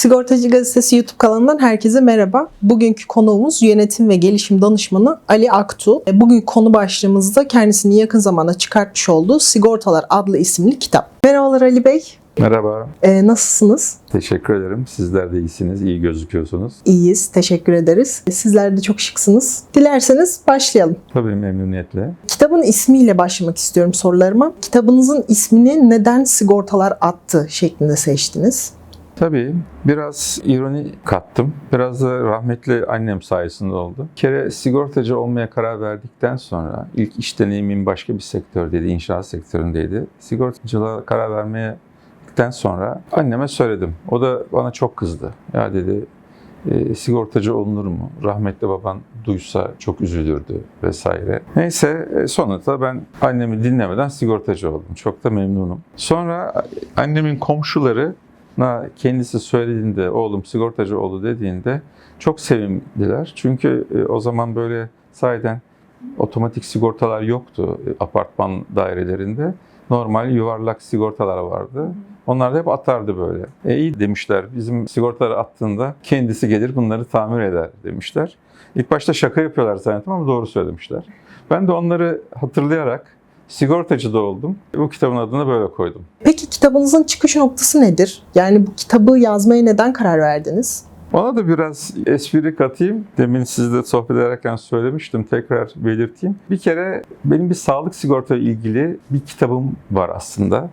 Sigortacı Gazetesi YouTube kanalından herkese merhaba. Bugünkü konuğumuz yönetim ve gelişim danışmanı Ali Aktu. E, Bugünkü konu başlığımızda kendisini yakın zamanda çıkartmış olduğu Sigortalar adlı isimli kitap. Merhabalar Ali Bey. Merhaba, E, nasılsınız? teşekkür ederim. Sizler de iyisiniz, iyi gözüküyorsunuz. İyiyiz, teşekkür ederiz. E, Sizler de çok şıksınız. Dilerseniz başlayalım. Tabii memnuniyetle. Kitabın ismiyle başlamak istiyorum sorularıma. Kitabınızın ismini neden sigortalar attı şeklinde seçtiniz? Tabii biraz ironi kattım. Biraz da rahmetli annem sayesinde oldu. Bir kere sigortacı olmaya karar verdikten sonra ilk iş deneyimim başka bir sektördeydi, inşaat sektöründeydi. Sigortacılığa karar vermeye sonra anneme söyledim. O da bana çok kızdı. Ya dedi e, sigortacı olunur mu? Rahmetli baban duysa çok üzülürdü vesaire. Neyse e, sonunda ben annemi dinlemeden sigortacı oldum. Çok da memnunum. Sonra annemin komşuları kendisi söylediğinde oğlum sigortacı oldu dediğinde çok sevindiler. Çünkü e, o zaman böyle sahiden otomatik sigortalar yoktu e, apartman dairelerinde. Normal yuvarlak sigortalar vardı. Onlar da hep atardı böyle. E iyi demişler. Bizim sigortaları attığında kendisi gelir bunları tamir eder demişler. İlk başta şaka yapıyorlar zannettim ama doğru söylemişler. Ben de onları hatırlayarak sigortacı da oldum. Bu kitabın adını böyle koydum. Peki kitabınızın çıkış noktası nedir? Yani bu kitabı yazmaya neden karar verdiniz? Ona da biraz espri katayım. Demin sizle sohbet ederken söylemiştim. Tekrar belirteyim. Bir kere benim bir sağlık sigorta ilgili bir kitabım var aslında.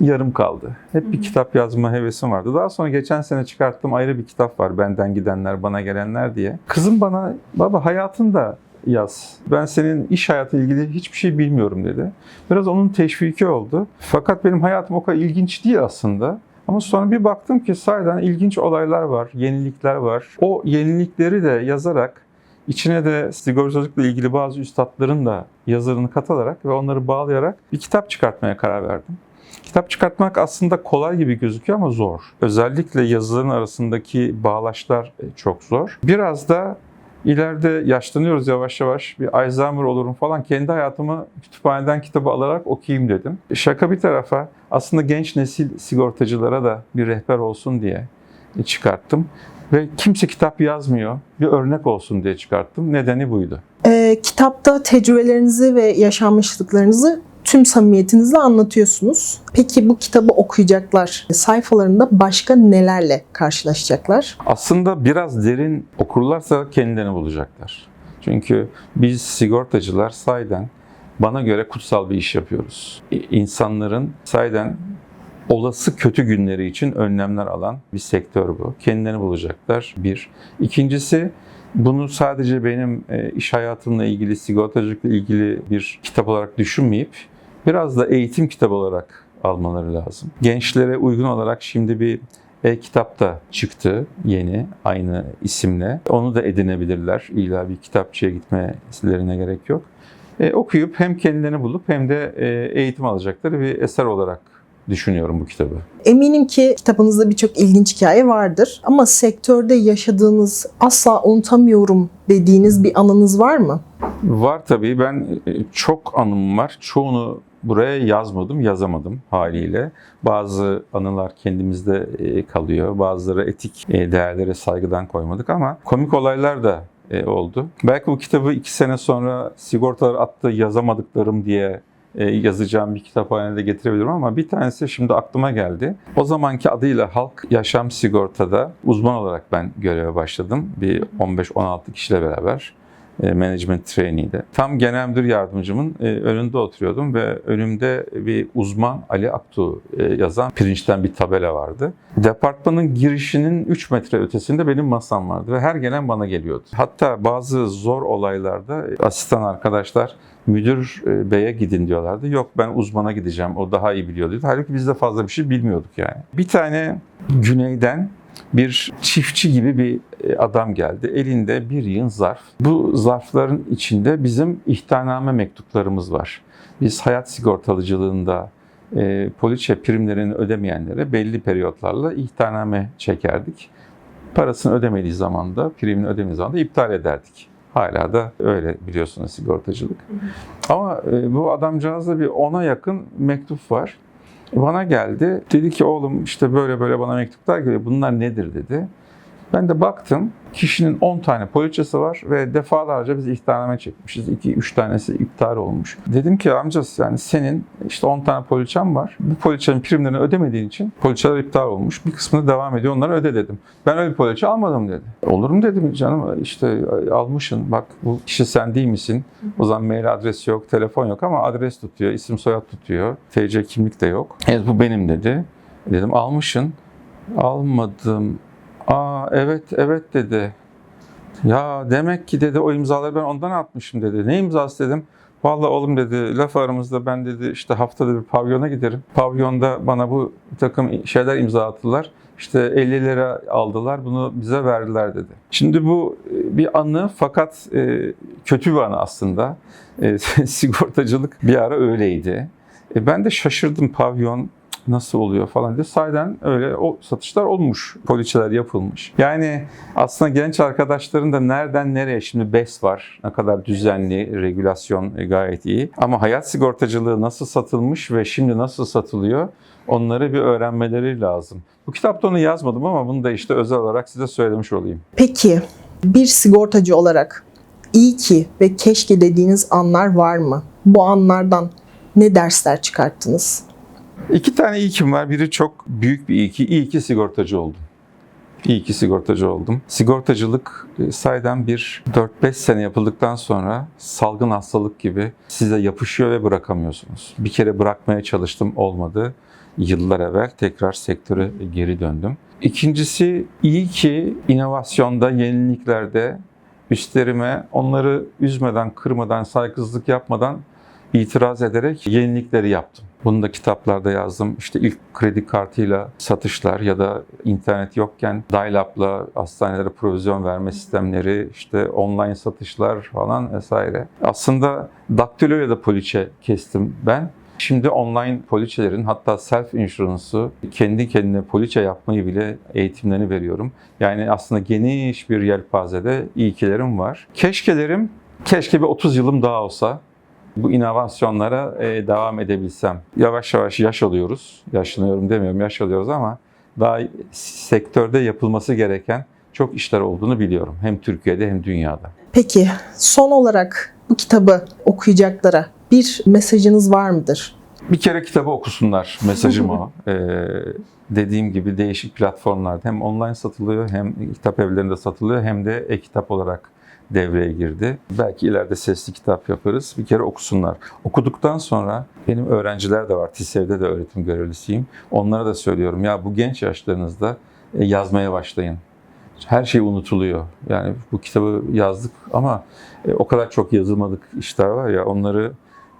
Yarım kaldı. Hep bir kitap yazma hevesim vardı. Daha sonra geçen sene çıkarttığım ayrı bir kitap var. Benden gidenler, bana gelenler diye. Kızım bana baba hayatında yaz. Ben senin iş hayatı ilgili hiçbir şey bilmiyorum dedi. Biraz onun teşviki oldu. Fakat benim hayatım o kadar ilginç değil aslında. Ama sonra bir baktım ki sahiden ilginç olaylar var, yenilikler var. O yenilikleri de yazarak içine de sigortacılıkla ilgili bazı üstadların da yazarını katılarak ve onları bağlayarak bir kitap çıkartmaya karar verdim. Kitap çıkartmak aslında kolay gibi gözüküyor ama zor. Özellikle yazıların arasındaki bağlaçlar çok zor. Biraz da İleride yaşlanıyoruz yavaş yavaş. Bir Alzheimer olurum falan. Kendi hayatımı kütüphaneden kitabı alarak okuyayım dedim. Şaka bir tarafa aslında genç nesil sigortacılara da bir rehber olsun diye çıkarttım. Ve kimse kitap yazmıyor. Bir örnek olsun diye çıkarttım. Nedeni buydu. E, kitapta tecrübelerinizi ve yaşanmışlıklarınızı tüm samimiyetinizle anlatıyorsunuz. Peki bu kitabı okuyacaklar sayfalarında başka nelerle karşılaşacaklar? Aslında biraz derin okurlarsa kendilerini bulacaklar. Çünkü biz sigortacılar sayeden bana göre kutsal bir iş yapıyoruz. İnsanların sayeden olası kötü günleri için önlemler alan bir sektör bu. Kendilerini bulacaklar bir. İkincisi bunu sadece benim iş hayatımla ilgili, sigortacılıkla ilgili bir kitap olarak düşünmeyip biraz da eğitim kitabı olarak almaları lazım. Gençlere uygun olarak şimdi bir e-kitap da çıktı yeni aynı isimle. Onu da edinebilirler. İlla bir kitapçıya gitmelerine gerek yok. E, okuyup hem kendilerini bulup hem de e, eğitim alacakları bir eser olarak düşünüyorum bu kitabı. Eminim ki kitabınızda birçok ilginç hikaye vardır ama sektörde yaşadığınız asla unutamıyorum dediğiniz bir anınız var mı? Var tabii. Ben çok anım var. Çoğunu buraya yazmadım, yazamadım haliyle. Bazı anılar kendimizde kalıyor. Bazıları etik değerlere saygıdan koymadık ama komik olaylar da oldu. Belki bu kitabı iki sene sonra sigortalar attı yazamadıklarım diye yazacağım bir kitap haline de getirebilirim ama bir tanesi şimdi aklıma geldi. O zamanki adıyla Halk Yaşam Sigorta'da uzman olarak ben göreve başladım. Bir 15-16 kişiyle beraber management trainee'de. Tam genel müdür yardımcımın önünde oturuyordum ve önümde bir uzman Ali Aktu yazan pirinçten bir tabela vardı. Departmanın girişinin 3 metre ötesinde benim masam vardı ve her gelen bana geliyordu. Hatta bazı zor olaylarda asistan arkadaşlar müdür beye gidin diyorlardı. Yok ben uzmana gideceğim o daha iyi biliyor diyordu. Halbuki biz de fazla bir şey bilmiyorduk yani. Bir tane güneyden bir çiftçi gibi bir adam geldi. Elinde bir yığın zarf. Bu zarfların içinde bizim ihtarname mektuplarımız var. Biz hayat sigortalıcılığında e, poliçe primlerini ödemeyenlere belli periyotlarla ihtarname çekerdik. Parasını ödemediği zaman da, primini ödemediği zaman da iptal ederdik. Hala da öyle biliyorsunuz sigortacılık. Ama e, bu adamcağızda bir ona yakın mektup var. Bana geldi. Dedi ki oğlum işte böyle böyle bana mektuplar geliyor. Bunlar nedir dedi. Ben de baktım. Kişinin 10 tane poliçesi var ve defalarca biz ihtarname çekmişiz. 2-3 tanesi iptal olmuş. Dedim ki amcası yani senin işte 10 tane poliçem var. Bu poliçenin primlerini ödemediğin için poliçeler iptal olmuş. Bir kısmını devam ediyor. Onları öde dedim. Ben öyle bir poliçe almadım dedi. Olur mu dedim canım işte almışsın. Bak bu kişi sen değil misin? O zaman mail adresi yok, telefon yok ama adres tutuyor, isim soyad tutuyor. TC kimlik de yok. Evet bu benim dedi. Dedim almışsın. Almadım. Aa evet evet dedi. Ya demek ki dedi o imzaları ben ondan atmışım dedi. Ne imzası dedim. Vallahi oğlum dedi laf aramızda ben dedi işte haftada bir pavyona giderim. Pavyonda bana bu takım şeyler imza attılar. İşte 50 lira aldılar bunu bize verdiler dedi. Şimdi bu e, bir anı fakat e, kötü bir anı aslında. E, sigortacılık bir ara öyleydi. Ben de şaşırdım pavyon nasıl oluyor falan diye. Sahiden öyle o satışlar olmuş. Poliçeler yapılmış. Yani aslında genç arkadaşların da nereden nereye şimdi BES var. Ne kadar düzenli, regülasyon gayet iyi. Ama hayat sigortacılığı nasıl satılmış ve şimdi nasıl satılıyor onları bir öğrenmeleri lazım. Bu kitapta onu yazmadım ama bunu da işte özel olarak size söylemiş olayım. Peki bir sigortacı olarak iyi ki ve keşke dediğiniz anlar var mı? Bu anlardan ne dersler çıkarttınız? İki tane iyi kim var. Biri çok büyük bir iyi ki. İyi ki sigortacı oldum. İyi ki sigortacı oldum. Sigortacılık e, sayeden bir 4-5 sene yapıldıktan sonra salgın hastalık gibi size yapışıyor ve bırakamıyorsunuz. Bir kere bırakmaya çalıştım olmadı. Yıllar evvel tekrar sektöre geri döndüm. İkincisi iyi ki inovasyonda, yeniliklerde üstlerime onları üzmeden, kırmadan, saygısızlık yapmadan itiraz ederek yenilikleri yaptım. Bunu da kitaplarda yazdım. İşte ilk kredi kartıyla satışlar ya da internet yokken dial-up'la hastanelere provizyon verme sistemleri, işte online satışlar falan vesaire. Aslında daktiloyla da poliçe kestim ben. Şimdi online poliçelerin hatta self insurance'ı kendi kendine poliçe yapmayı bile eğitimlerini veriyorum. Yani aslında geniş bir yelpazede iyikilerim var. Keşkelerim, keşke bir 30 yılım daha olsa bu inovasyonlara e, devam edebilsem. Yavaş yavaş yaş alıyoruz. Yaşlanıyorum demiyorum, yaş alıyoruz ama daha sektörde yapılması gereken çok işler olduğunu biliyorum. Hem Türkiye'de hem dünyada. Peki son olarak bu kitabı okuyacaklara bir mesajınız var mıdır? Bir kere kitabı okusunlar. Mesajım o. Ee, dediğim gibi değişik platformlarda hem online satılıyor hem kitap evlerinde satılıyor hem de e-kitap olarak devreye girdi. Belki ileride sesli kitap yaparız. Bir kere okusunlar. Okuduktan sonra benim öğrenciler de var. TİSEV'de de öğretim görevlisiyim. Onlara da söylüyorum ya bu genç yaşlarınızda e, yazmaya başlayın. Her şey unutuluyor. Yani bu kitabı yazdık ama e, o kadar çok yazılmadık işler var ya onları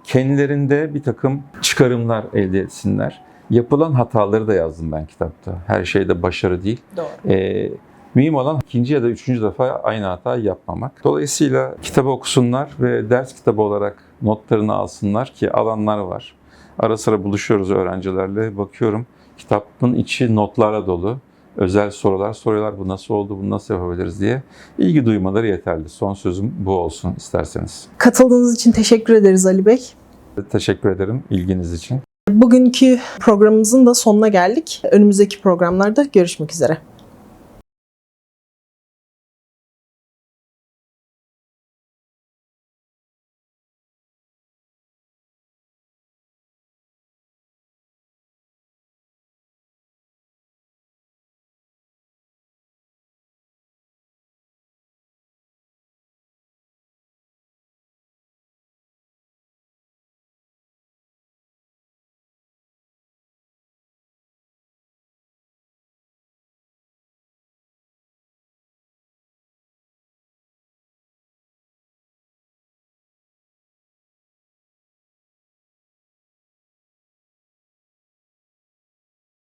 kendilerinde bir takım çıkarımlar elde etsinler. Yapılan hataları da yazdım ben kitapta. Her şeyde başarı değil. Doğru. Ee, mühim olan ikinci ya da üçüncü defa aynı hatayı yapmamak. Dolayısıyla kitabı okusunlar ve ders kitabı olarak notlarını alsınlar ki alanlar var. Ara sıra buluşuyoruz öğrencilerle. Bakıyorum kitabın içi notlarla dolu. Özel sorular soruyorlar. Bu nasıl oldu, bunu nasıl yapabiliriz diye. İlgi duymaları yeterli. Son sözüm bu olsun isterseniz. Katıldığınız için teşekkür ederiz Ali Bey. Teşekkür ederim ilginiz için. Bugünkü programımızın da sonuna geldik. Önümüzdeki programlarda görüşmek üzere.